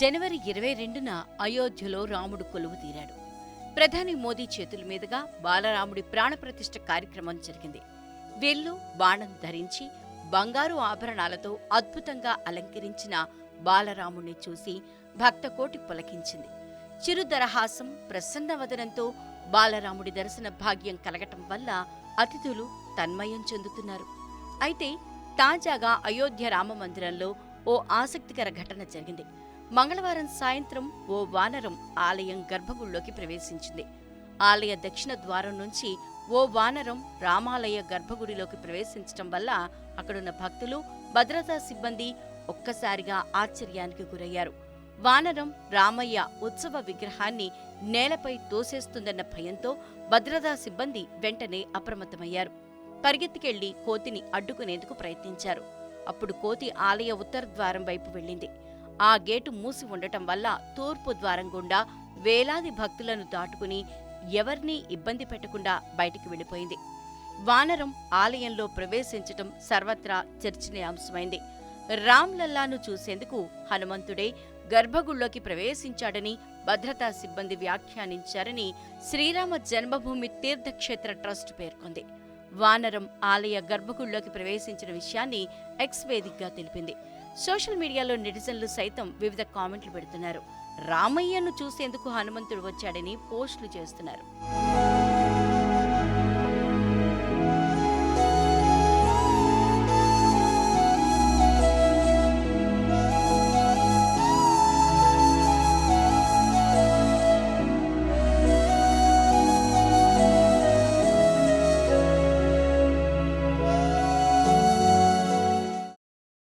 జనవరి ఇరవై రెండున అయోధ్యలో రాముడు కొలువు తీరాడు. ప్రధాని మోదీ చేతుల మీదుగా బాలరాముడి ప్రాణప్రతిష్ఠ కార్యక్రమం జరిగింది. వెల్లు బాణం ధరించి బంగారు ఆభరణాలతో అద్భుతంగా అలంకరించిన బాలరాముణ్ణి చూసి భక్తకోటి పులకించింది. చిరుదరహాసం ప్రసన్నవదనంతో బాలరాముడి దర్శన భాగ్యం కలగటం వల్ల అతిథులు తన్మయం చెందుతున్నారు. అయితే తాజాగా అయోధ్య రామ మందిరంలో ఓ ఆసక్తికర ఘటన జరిగింది. మంగళవారం సాయంత్రం ఓ వానరం ఆలయం గర్భగుడిలోకి ప్రవేశించింది. ఆలయ దక్షిణ ద్వారం నుంచి ఓ వానరం రామాలయ గర్భగుడిలోకి ప్రవేశించటం వల్ల అక్కడున్న భక్తులు భద్రతా సిబ్బంది ఒక్కసారిగా ఆశ్చర్యానికి గురయ్యారు. వానరం రామయ్య ఉత్సవ విగ్రహాన్ని నేలపై తోసేస్తుందన్న భయంతో భద్రతా సిబ్బంది వెంటనే అప్రమత్తమయ్యారు. పరిగెత్తికెళ్ళి కోతిని అడ్డుకునేందుకు ప్రయత్నించారు. అప్పుడు కోతి ఆలయ ఉత్తర ద్వారం వైపు వెళ్ళింది. ఆ గేటు మూసి ఉండటం వల్ల తూర్పు ద్వారం గుండా వేలాది భక్తులను దాటుకుని ఎవరినీ ఇబ్బంది పెట్టకుండా బయటికి వెళ్ళిపోయింది. వానరం ఆలయంలో ప్రవేశించటం సర్వత్రా చర్చనీయాంశమైంది రామ్లల్లాను చూసేందుకు హనుమంతుడే గర్భగుళ్ళోకి ప్రవేశించాడని భద్రతా సిబ్బంది వ్యాఖ్యానించారని శ్రీరామ జన్మభూమి తీర్థక్షేత్ర ట్రస్ట్ పేర్కొంది. వానరం ఆలయ గర్భగుడిలోకి ప్రవేశించిన విషయాన్ని ఎక్స్ వేదికగా తెలిపింది. సోషల్ మీడియాలో నెటిజన్లు సైతం వివిధ కామెంట్లు పెడుతున్నారు. రామయ్యను చూసేందుకు హనుమంతుడు వచ్చాడని పోస్టులు చేస్తున్నారు.